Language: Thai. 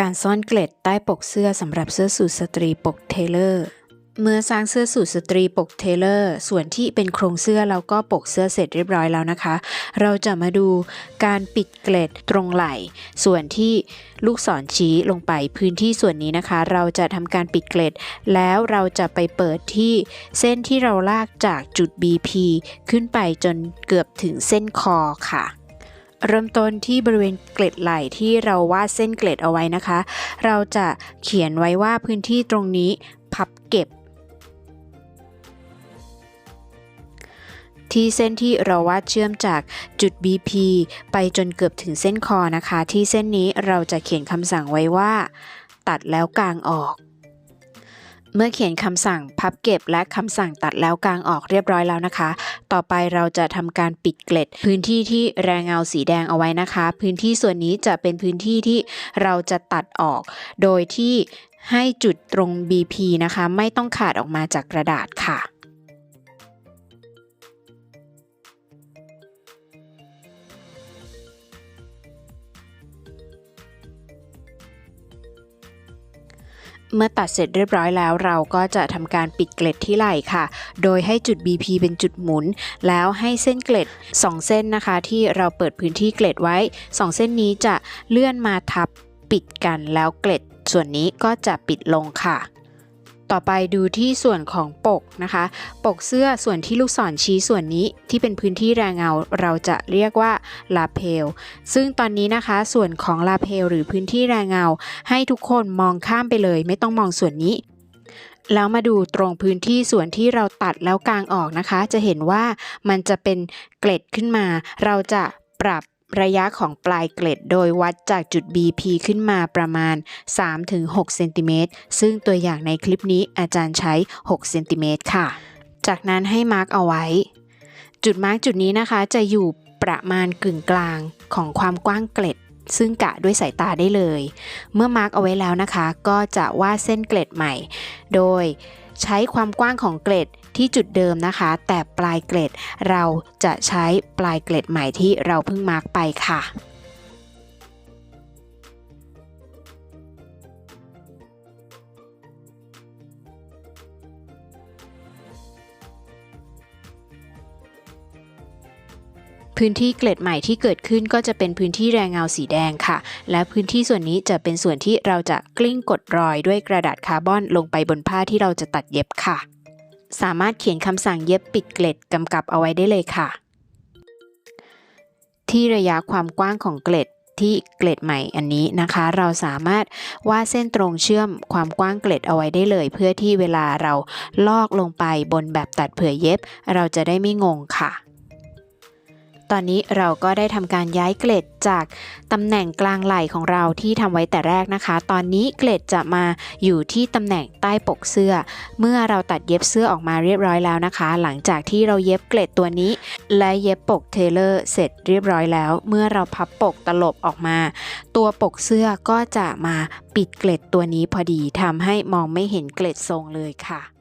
การซ่อนเกล็ดใต้ปกเสื้อสำหรับเสื้อสูทสตรีปกเทเลอร์ เมื่อสร้างเสื้อสูทสตรีปกเทเลอร์ ส่วนที่เป็นโครงเสื้อแล้วก็ปกเสื้อเสร็จเรียบร้อยแล้วนะคะ เราจะมาดูการปิดเกล็ดตรงไหล่ ส่วนที่ลูกศรชี้ลงไปพื้นที่ส่วนนี้นะคะ เราจะทำการปิดเกล็ด แล้วเราจะไปเปิดที่เส้นที่เราลากจากจุด BP ขึ้นไปจนเกือบถึงเส้นคอค่ะ เริ่มต้นที่บริเวณเกล็ดไหล่ที่เราวาดเส้นเกล็ดเอาไว้นะคะ เราจะเขียนไว้ว่าพื้นที่ตรงนี้พับเก็บ ที่เส้นที่เราวาดเชื่อมจากจุด BP ไปจนเกือบถึงเส้นคอนะคะ ที่เส้นนี้เราจะเขียนคำสั่งไว้ว่า ตัดแล้วกางออก เมื่อเขียนคำสั่งพับเก็บและคำสั่งตัดแล้วกลางออกเรียบร้อยแล้วนะคะ ต่อไปเราจะทำการปิดเกล็ด พื้นที่ที่แรงเงาสีแดงเอาไว้นะคะ พื้นที่ส่วนนี้จะเป็นพื้นที่ที่เราจะตัดออก โดยที่ให้จุดตรง BP นะคะ ไม่ต้องขาดออกมาจากกระดาษค่ะ เมื่อตัดเสร็จเรียบร้อยแล้วเราก็จะทำการปิดเกล็ดที่ไหล่ค่ะ โดยให้จุด BP เป็นจุดหมุน แล้วให้เส้นเกล็ด 2 เส้นนะคะ ที่เราเปิดพื้นที่เกล็ดไว้ 2 เส้นนี้จะเลื่อนมาทับปิดกันแล้วเกล็ด ส่วนนี้ก็จะปิดลงค่ะ ต่อไปดูที่ส่วนของปกนะคะ ปกเสื้อส่วนที่ลูกศรชี้ส่วนนี้ที่เป็นพื้นที่แรงเงา เราจะเรียกว่าลาเพล ซึ่งตอนนี้นะคะ ส่วนของลาเพล หรือพื้นที่แรงเงา ให้ทุกคนมองข้ามไปเลย ไม่ต้องมองส่วนนี้แล้วมาดูตรงพื้นที่ส่วนที่เราตัดแล้วกางออกนะคะ จะเห็นว่ามันจะเป็นเกล็ดขึ้นมา เราจะปรับ ระยะของปลายเกล็ดโดยวัดจากจุด BP ขึ้นมาประมาณ 3-6เซนติเมตรซึ่งตัวอย่างในคลิปนี้อาจารย์ใช้ 6 เซนติเมตรค่ะ จากนั้นให้มาร์กเอาไว้ จุดมาร์กจุดนี้นะคะจะอยู่ประมาณกึ่งกลางของความกว้างเกล็ดซึ่งกะด้วยสายตาได้เลย เมื่อมาร์กเอาไว้แล้วนะคะ ก็จะวาดเส้นเกล็ดใหม่ โดย ใช้ความกว้างของเกล็ดที่จุดเดิมนะคะ แต่ปลายเกล็ดเราจะใช้ปลายเกล็ดใหม่ที่เราเพิ่งมาร์กไปค่ะ พื้นที่เกล็ดใหม่ที่เกิดขึ้นก็จะเป็นพื้นที่แรงเงาสีแดงค่ะ และพื้นที่ส่วนนี้จะเป็นส่วนที่เราจะกลิ้งกดรอยด้วยกระดาษคาร์บอนลงไปบนผ้าที่เราจะตัดเย็บค่ะ สามารถเขียนคำสั่งเย็บปิดเกล็ดกำกับเอาไว้ได้เลยค่ะ ที่ระยะความกว้างของเกล็ดที่เกล็ดใหม่อันนี้นะคะ เราสามารถวาดเส้นตรงเชื่อมความกว้างเกล็ดเอาไว้ได้เลย เพื่อที่เวลาเราลอกลงไปบนแบบตัดเผื่อเย็บ เราจะได้ไม่งงค่ะ ตอนนี้เราก็ได้ทำการย้ายเกล็ดจากตำแหน่งกลางไหล่ของเราที่ทำไว้แต่แรกนะคะ ตอนนี้เกล็ดจะมาอยู่ที่ตำแหน่งใต้ปกเสื้อ เมื่อเราตัดเย็บเสื้อออกมาเรียบร้อยแล้วนะคะ หลังจากที่เราเย็บเกล็ดตัวนี้ และเย็บปกเทเลอร์เสร็จเรียบร้อยแล้ว เมื่อเราพับปกตลบออกมา ตัวปกเสื้อก็จะมาปิดเกล็ดตัวนี้พอดีทำให้มองไม่เห็นเกล็ดทรงเลยค่ะ